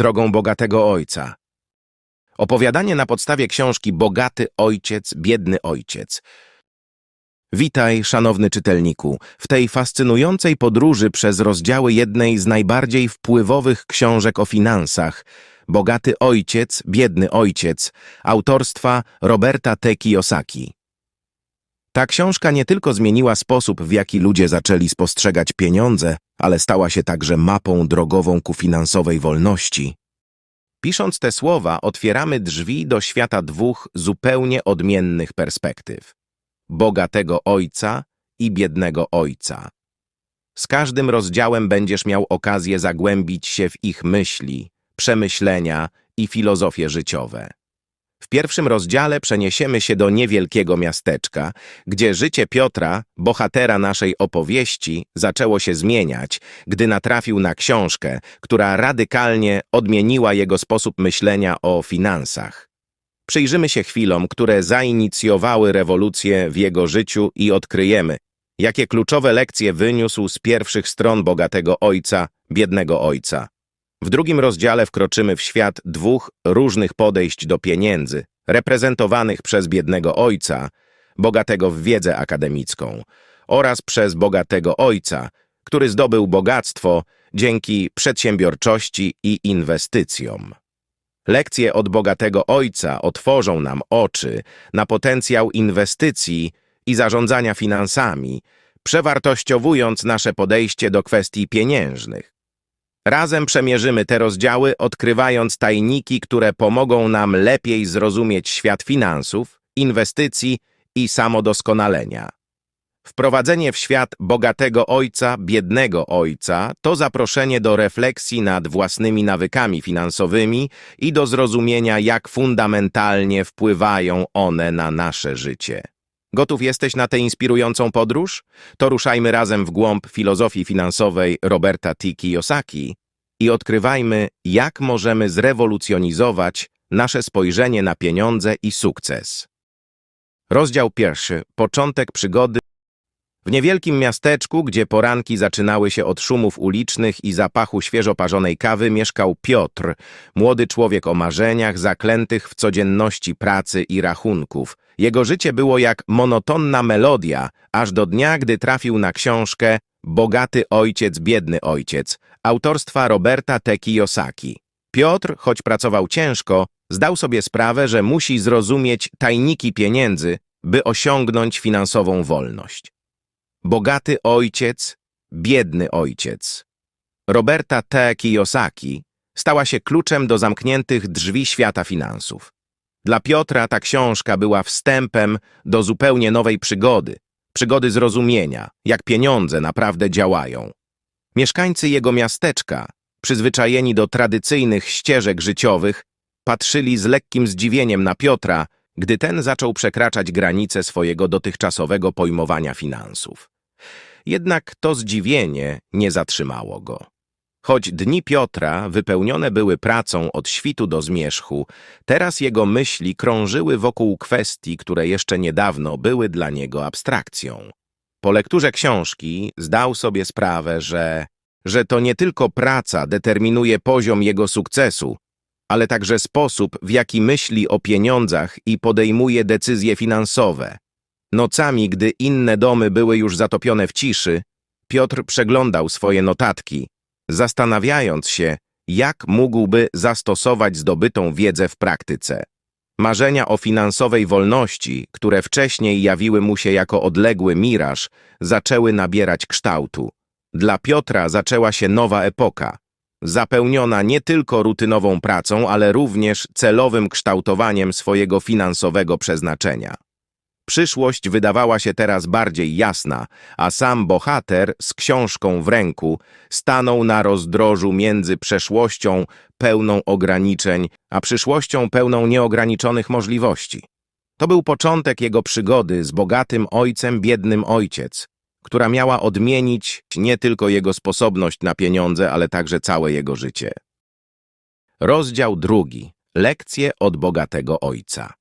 drogą bogatego ojca. Opowiadanie na podstawie książki Bogaty ojciec, biedny ojciec. Witaj, szanowny czytelniku, w tej fascynującej podróży przez rozdziały jednej z najbardziej wpływowych książek o finansach Bogaty ojciec, biedny ojciec, autorstwa Roberta T. Kiyosaki. Ta książka nie tylko zmieniła sposób, w jaki ludzie zaczęli spostrzegać pieniądze, ale stała się także mapą drogową ku finansowej wolności. Pisząc te słowa, otwieramy drzwi do świata dwóch zupełnie odmiennych perspektyw. Bogatego ojca i biednego ojca. Z każdym rozdziałem będziesz miał okazję zagłębić się w ich myśli, przemyślenia i filozofie życiowe. W pierwszym rozdziale przeniesiemy się do niewielkiego miasteczka, gdzie życie Piotra, bohatera naszej opowieści, zaczęło się zmieniać, gdy natrafił na książkę, która radykalnie odmieniła jego sposób myślenia o finansach. Przyjrzymy się chwilom, które zainicjowały rewolucję w jego życiu i odkryjemy, jakie kluczowe lekcje wyniósł z pierwszych stron bogatego ojca, biednego ojca. W drugim rozdziale wkroczymy w świat dwóch różnych podejść do pieniędzy, reprezentowanych przez biednego ojca, bogatego w wiedzę akademicką, oraz przez bogatego ojca, który zdobył bogactwo dzięki przedsiębiorczości i inwestycjom. Lekcje od bogatego ojca otworzą nam oczy na potencjał inwestycji i zarządzania finansami, przewartościowując nasze podejście do kwestii pieniężnych. Razem przemierzymy te rozdziały, odkrywając tajniki, które pomogą nam lepiej zrozumieć świat finansów, inwestycji i samodoskonalenia. Wprowadzenie w świat bogatego ojca, biednego ojca to zaproszenie do refleksji nad własnymi nawykami finansowymi i do zrozumienia, jak fundamentalnie wpływają one na nasze życie. Gotów jesteś na tę inspirującą podróż? To ruszajmy razem w głąb filozofii finansowej Roberta T. Kiyosaki i odkrywajmy, jak możemy zrewolucjonizować nasze spojrzenie na pieniądze i sukces. Rozdział pierwszy. Początek przygody. W niewielkim miasteczku, gdzie poranki zaczynały się od szumów ulicznych i zapachu świeżo parzonej kawy, mieszkał Piotr, młody człowiek o marzeniach, zaklętych w codzienności pracy i rachunków. Jego życie było jak monotonna melodia, aż do dnia, gdy trafił na książkę Bogaty ojciec, biedny ojciec, autorstwa Roberta T. Kiyosaki. Piotr, choć pracował ciężko, zdał sobie sprawę, że musi zrozumieć tajniki pieniędzy, by osiągnąć finansową wolność. Bogaty ojciec, biedny ojciec. Roberta T. Kiyosaki stała się kluczem do zamkniętych drzwi świata finansów. Dla Piotra ta książka była wstępem do zupełnie nowej przygody, przygody zrozumienia, jak pieniądze naprawdę działają. Mieszkańcy jego miasteczka, przyzwyczajeni do tradycyjnych ścieżek życiowych, patrzyli z lekkim zdziwieniem na Piotra, gdy ten zaczął przekraczać granice swojego dotychczasowego pojmowania finansów. Jednak to zdziwienie nie zatrzymało go. Choć dni Piotra wypełnione były pracą od świtu do zmierzchu, teraz jego myśli krążyły wokół kwestii, które jeszcze niedawno były dla niego abstrakcją. Po lekturze książki zdał sobie sprawę, że, że to nie tylko praca determinuje poziom jego sukcesu, ale także sposób, w jaki myśli o pieniądzach i podejmuje decyzje finansowe. Nocami, gdy inne domy były już zatopione w ciszy, Piotr przeglądał swoje notatki, zastanawiając się, jak mógłby zastosować zdobytą wiedzę w praktyce. Marzenia o finansowej wolności, które wcześniej jawiły mu się jako odległy miraż, zaczęły nabierać kształtu. Dla Piotra zaczęła się nowa epoka, zapełniona nie tylko rutynową pracą, ale również celowym kształtowaniem swojego finansowego przeznaczenia. Przyszłość wydawała się teraz bardziej jasna, a sam bohater z książką w ręku stanął na rozdrożu między przeszłością pełną ograniczeń, a przyszłością pełną nieograniczonych możliwości. To był początek jego przygody z bogatym ojcem, biednym ojciec, która miała odmienić nie tylko jego sposobność na pieniądze, ale także całe jego życie. Rozdział drugi. Lekcje od bogatego ojca.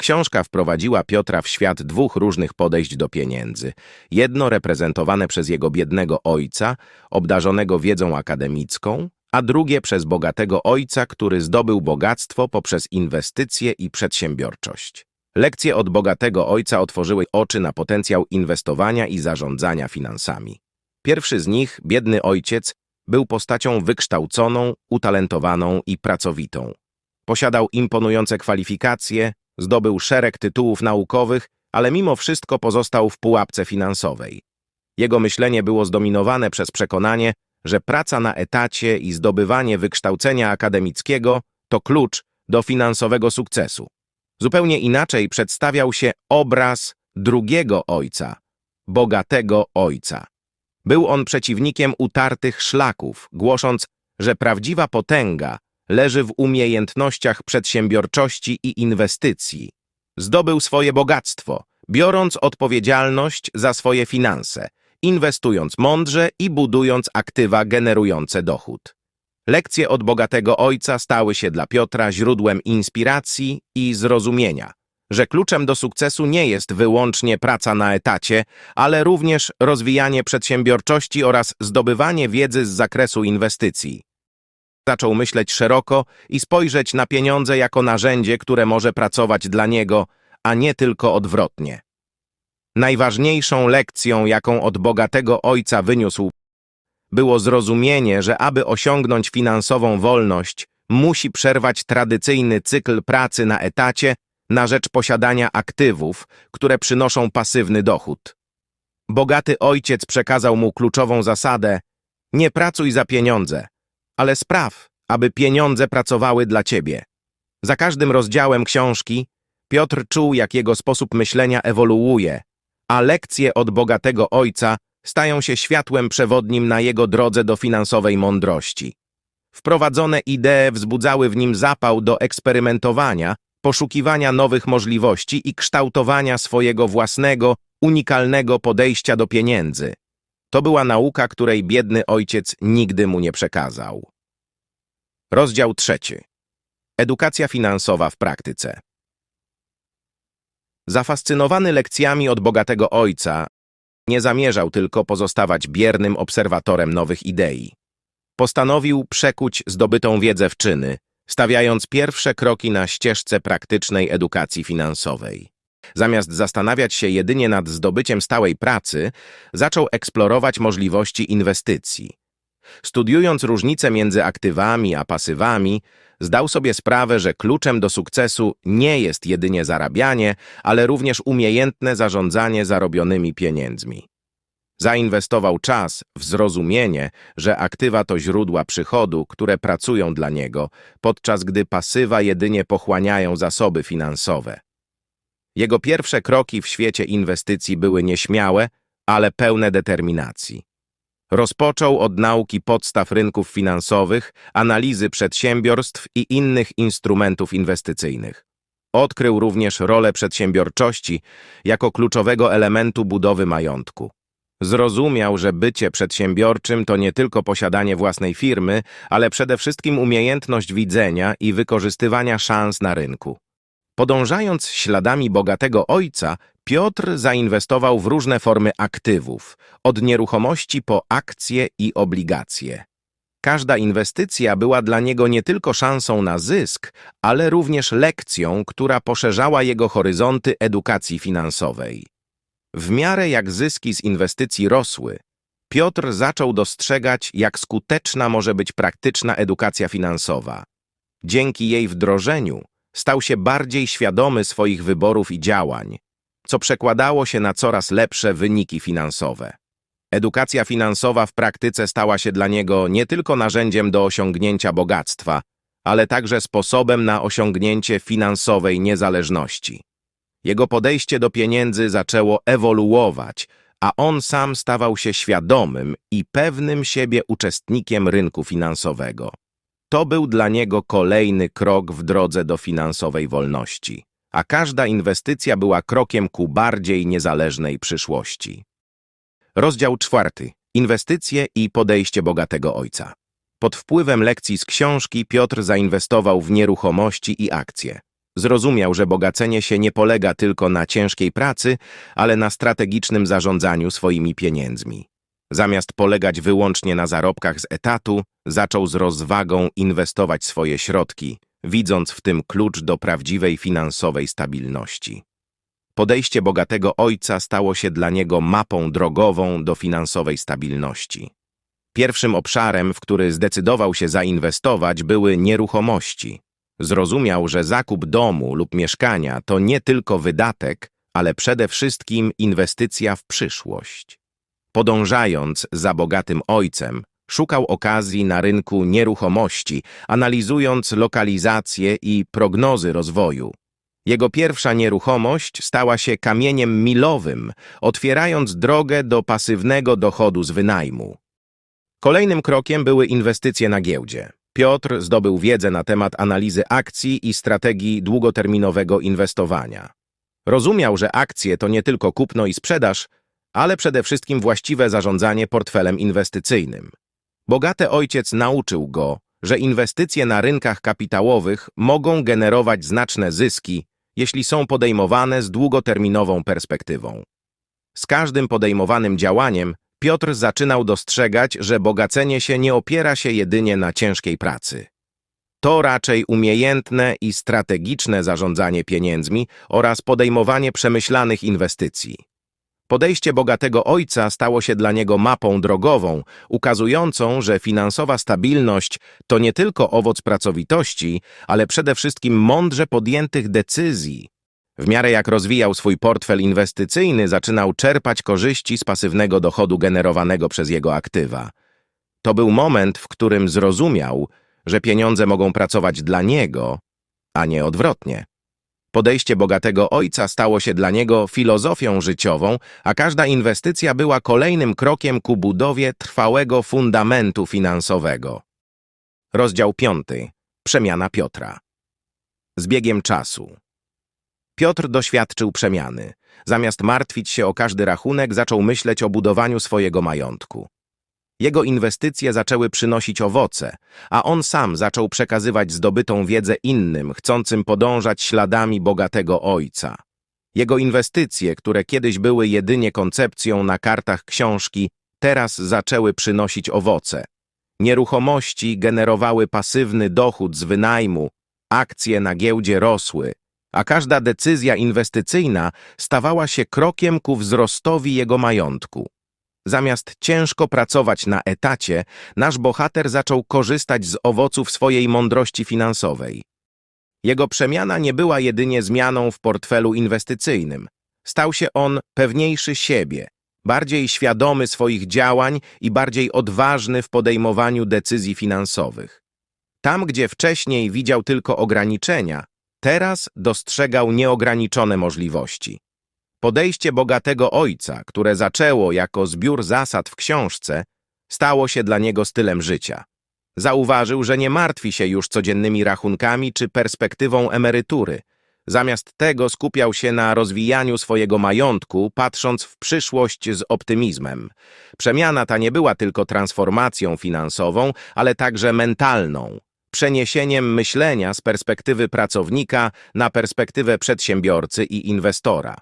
Książka wprowadziła Piotra w świat dwóch różnych podejść do pieniędzy. Jedno reprezentowane przez jego biednego ojca, obdarzonego wiedzą akademicką, a drugie przez bogatego ojca, który zdobył bogactwo poprzez inwestycje i przedsiębiorczość. Lekcje od bogatego ojca otworzyły oczy na potencjał inwestowania i zarządzania finansami. Pierwszy z nich, biedny ojciec, był postacią wykształconą, utalentowaną i pracowitą. Posiadał imponujące kwalifikacje, zdobył szereg tytułów naukowych, ale mimo wszystko pozostał w pułapce finansowej. Jego myślenie było zdominowane przez przekonanie, że praca na etacie i zdobywanie wykształcenia akademickiego to klucz do finansowego sukcesu. Zupełnie inaczej przedstawiał się obraz drugiego ojca, bogatego ojca. Był on przeciwnikiem utartych szlaków, głosząc, że prawdziwa potęga leży w umiejętnościach przedsiębiorczości i inwestycji. Zdobył swoje bogactwo, biorąc odpowiedzialność za swoje finanse, inwestując mądrze i budując aktywa generujące dochód. Lekcje od bogatego ojca stały się dla Piotra źródłem inspiracji i zrozumienia, że kluczem do sukcesu nie jest wyłącznie praca na etacie, ale również rozwijanie przedsiębiorczości oraz zdobywanie wiedzy z zakresu inwestycji. Zaczął myśleć szeroko i spojrzeć na pieniądze jako narzędzie, które może pracować dla niego, a nie tylko odwrotnie. Najważniejszą lekcją, jaką od bogatego ojca wyniósł, było zrozumienie, że aby osiągnąć finansową wolność, musi przerwać tradycyjny cykl pracy na etacie na rzecz posiadania aktywów, które przynoszą pasywny dochód. Bogaty ojciec przekazał mu kluczową zasadę nie pracuj za pieniądze, ale spraw, aby pieniądze pracowały dla ciebie. Za każdym rozdziałem książki Piotr czuł, jak jego sposób myślenia ewoluuje, a lekcje od bogatego ojca stają się światłem przewodnim na jego drodze do finansowej mądrości. Wprowadzone idee wzbudzały w nim zapał do eksperymentowania, poszukiwania nowych możliwości i kształtowania swojego własnego, unikalnego podejścia do pieniędzy. To była nauka, której biedny ojciec nigdy mu nie przekazał. Rozdział trzeci. Edukacja finansowa w praktyce. Zafascynowany lekcjami od bogatego ojca, nie zamierzał tylko pozostawać biernym obserwatorem nowych idei. Postanowił przekuć zdobytą wiedzę w czyny, stawiając pierwsze kroki na ścieżce praktycznej edukacji finansowej. Zamiast zastanawiać się jedynie nad zdobyciem stałej pracy, zaczął eksplorować możliwości inwestycji. Studiując różnice między aktywami a pasywami, zdał sobie sprawę, że kluczem do sukcesu nie jest jedynie zarabianie, ale również umiejętne zarządzanie zarobionymi pieniędzmi. Zainwestował czas w zrozumienie, że aktywa to źródła przychodu, które pracują dla niego, podczas gdy pasywa jedynie pochłaniają zasoby finansowe. Jego pierwsze kroki w świecie inwestycji były nieśmiałe, ale pełne determinacji. Rozpoczął od nauki podstaw rynków finansowych, analizy przedsiębiorstw i innych instrumentów inwestycyjnych. Odkrył również rolę przedsiębiorczości jako kluczowego elementu budowy majątku. Zrozumiał, że bycie przedsiębiorczym to nie tylko posiadanie własnej firmy, ale przede wszystkim umiejętność widzenia i wykorzystywania szans na rynku. Podążając śladami bogatego ojca, Piotr zainwestował w różne formy aktywów, od nieruchomości po akcje i obligacje. Każda inwestycja była dla niego nie tylko szansą na zysk, ale również lekcją, która poszerzała jego horyzonty edukacji finansowej. W miarę jak zyski z inwestycji rosły, Piotr zaczął dostrzegać, jak skuteczna może być praktyczna edukacja finansowa. Dzięki jej wdrożeniu stał się bardziej świadomy swoich wyborów i działań, co przekładało się na coraz lepsze wyniki finansowe. Edukacja finansowa w praktyce stała się dla niego nie tylko narzędziem do osiągnięcia bogactwa, ale także sposobem na osiągnięcie finansowej niezależności. Jego podejście do pieniędzy zaczęło ewoluować, a on sam stawał się świadomym i pewnym siebie uczestnikiem rynku finansowego. To był dla niego kolejny krok w drodze do finansowej wolności, a każda inwestycja była krokiem ku bardziej niezależnej przyszłości. Rozdział czwarty. Inwestycje i podejście bogatego ojca. Pod wpływem lekcji z książki Piotr zainwestował w nieruchomości i akcje. Zrozumiał, że bogacenie się nie polega tylko na ciężkiej pracy, ale na strategicznym zarządzaniu swoimi pieniędzmi. Zamiast polegać wyłącznie na zarobkach z etatu, zaczął z rozwagą inwestować swoje środki, widząc w tym klucz do prawdziwej finansowej stabilności. Podejście bogatego ojca stało się dla niego mapą drogową do finansowej stabilności. Pierwszym obszarem, w który zdecydował się zainwestować, były nieruchomości. Zrozumiał, że zakup domu lub mieszkania to nie tylko wydatek, ale przede wszystkim inwestycja w przyszłość. Podążając za bogatym ojcem, szukał okazji na rynku nieruchomości, analizując lokalizacje i prognozy rozwoju. Jego pierwsza nieruchomość stała się kamieniem milowym, otwierając drogę do pasywnego dochodu z wynajmu. Kolejnym krokiem były inwestycje na giełdzie. Piotr zdobył wiedzę na temat analizy akcji i strategii długoterminowego inwestowania. Rozumiał, że akcje to nie tylko kupno i sprzedaż, ale przede wszystkim właściwe zarządzanie portfelem inwestycyjnym. Bogaty ojciec nauczył go, że inwestycje na rynkach kapitałowych mogą generować znaczne zyski, jeśli są podejmowane z długoterminową perspektywą. Z każdym podejmowanym działaniem Piotr zaczynał dostrzegać, że bogacenie się nie opiera się jedynie na ciężkiej pracy. To raczej umiejętne i strategiczne zarządzanie pieniędzmi oraz podejmowanie przemyślanych inwestycji. Podejście bogatego ojca stało się dla niego mapą drogową, ukazującą, że finansowa stabilność to nie tylko owoc pracowitości, ale przede wszystkim mądrze podjętych decyzji. W miarę jak rozwijał swój portfel inwestycyjny, zaczynał czerpać korzyści z pasywnego dochodu generowanego przez jego aktywa. To był moment, w którym zrozumiał, że pieniądze mogą pracować dla niego, a nie odwrotnie. Podejście bogatego ojca stało się dla niego filozofią życiową, a każda inwestycja była kolejnym krokiem ku budowie trwałego fundamentu finansowego. Rozdział piąty. Przemiana Piotra. Z biegiem czasu. Piotr doświadczył przemiany. Zamiast martwić się o każdy rachunek, zaczął myśleć o budowaniu swojego majątku. Jego inwestycje zaczęły przynosić owoce, a on sam zaczął przekazywać zdobytą wiedzę innym, chcącym podążać śladami bogatego ojca. Jego inwestycje, które kiedyś były jedynie koncepcją na kartach książki, teraz zaczęły przynosić owoce. Nieruchomości generowały pasywny dochód z wynajmu, akcje na giełdzie rosły, a każda decyzja inwestycyjna stawała się krokiem ku wzrostowi jego majątku. Zamiast ciężko pracować na etacie, nasz bohater zaczął korzystać z owoców swojej mądrości finansowej. Jego przemiana nie była jedynie zmianą w portfelu inwestycyjnym. Stał się on pewniejszy siebie, bardziej świadomy swoich działań i bardziej odważny w podejmowaniu decyzji finansowych. Tam, gdzie wcześniej widział tylko ograniczenia, teraz dostrzegał nieograniczone możliwości. Podejście bogatego ojca, które zaczęło jako zbiór zasad w książce, stało się dla niego stylem życia. Zauważył, że nie martwi się już codziennymi rachunkami czy perspektywą emerytury. Zamiast tego skupiał się na rozwijaniu swojego majątku, patrząc w przyszłość z optymizmem. Przemiana ta nie była tylko transformacją finansową, ale także mentalną, przeniesieniem myślenia z perspektywy pracownika na perspektywę przedsiębiorcy i inwestora.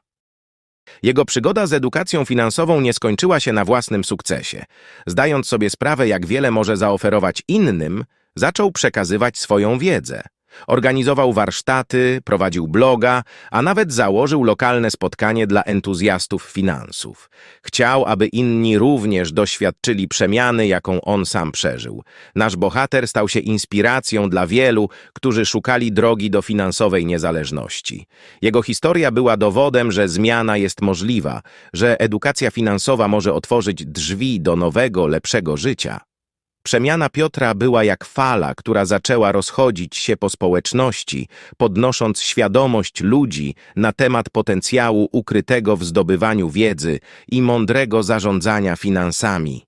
Jego przygoda z edukacją finansową nie skończyła się na własnym sukcesie. Zdając sobie sprawę, jak wiele może zaoferować innym, zaczął przekazywać swoją wiedzę. Organizował warsztaty, prowadził bloga, a nawet założył lokalne spotkanie dla entuzjastów finansów. Chciał, aby inni również doświadczyli przemiany, jaką on sam przeżył. Nasz bohater stał się inspiracją dla wielu, którzy szukali drogi do finansowej niezależności. Jego historia była dowodem, że zmiana jest możliwa, że edukacja finansowa może otworzyć drzwi do nowego, lepszego życia. Przemiana Piotra była jak fala, która zaczęła rozchodzić się po społeczności, podnosząc świadomość ludzi na temat potencjału ukrytego w zdobywaniu wiedzy i mądrego zarządzania finansami.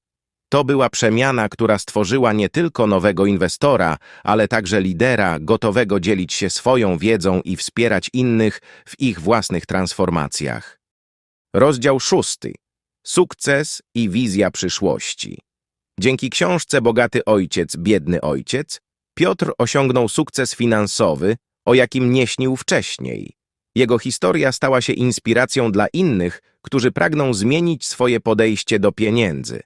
To była przemiana, która stworzyła nie tylko nowego inwestora, ale także lidera gotowego dzielić się swoją wiedzą i wspierać innych w ich własnych transformacjach. Rozdział szósty. Sukces i wizja przyszłości. Dzięki książce Bogaty Ojciec, Biedny Ojciec, Piotr osiągnął sukces finansowy, o jakim nie śnił wcześniej. Jego historia stała się inspiracją dla innych, którzy pragną zmienić swoje podejście do pieniędzy.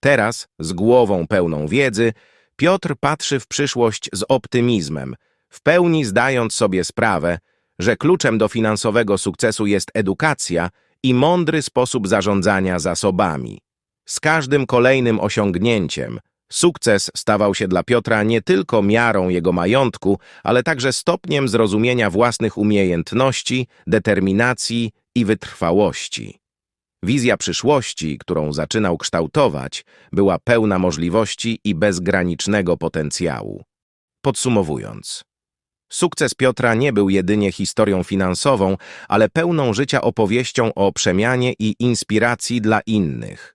Teraz, z głową pełną wiedzy, Piotr patrzy w przyszłość z optymizmem, w pełni zdając sobie sprawę, że kluczem do finansowego sukcesu jest edukacja i mądry sposób zarządzania zasobami. Z każdym kolejnym osiągnięciem sukces stawał się dla Piotra nie tylko miarą jego majątku, ale także stopniem zrozumienia własnych umiejętności, determinacji i wytrwałości. Wizja przyszłości, którą zaczynał kształtować, była pełna możliwości i bezgranicznego potencjału. Podsumowując, sukces Piotra nie był jedynie historią finansową, ale pełną życia opowieścią o przemianie i inspiracji dla innych.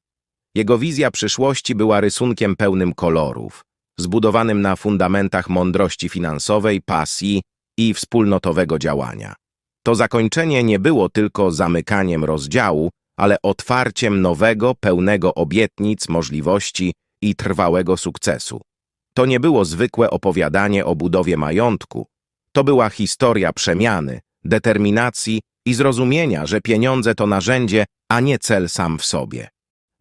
Jego wizja przyszłości była rysunkiem pełnym kolorów, zbudowanym na fundamentach mądrości finansowej, pasji i wspólnotowego działania. To zakończenie nie było tylko zamykaniem rozdziału, ale otwarciem nowego, pełnego obietnic, możliwości i trwałego sukcesu. To nie było zwykłe opowiadanie o budowie majątku. To była historia przemiany, determinacji i zrozumienia, że pieniądze to narzędzie, a nie cel sam w sobie.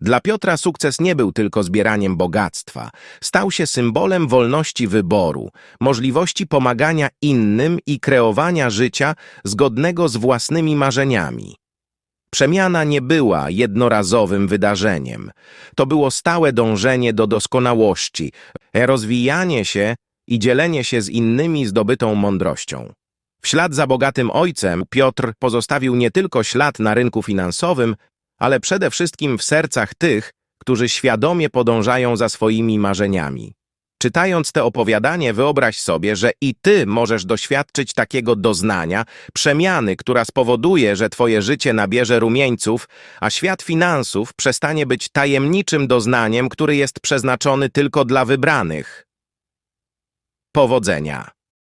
Dla Piotra sukces nie był tylko zbieraniem bogactwa, stał się symbolem wolności wyboru, możliwości pomagania innym i kreowania życia zgodnego z własnymi marzeniami. Przemiana nie była jednorazowym wydarzeniem. To było stałe dążenie do doskonałości, rozwijanie się i dzielenie się z innymi zdobytą mądrością. W ślad za bogatym ojcem Piotr pozostawił nie tylko ślad na rynku finansowym, ale przede wszystkim w sercach tych, którzy świadomie podążają za swoimi marzeniami. Czytając te opowiadanie, wyobraź sobie, że i ty możesz doświadczyć takiego doznania, przemiany, która spowoduje, że twoje życie nabierze rumieńców, a świat finansów przestanie być tajemniczym doznaniem, który jest przeznaczony tylko dla wybranych. Powodzenia!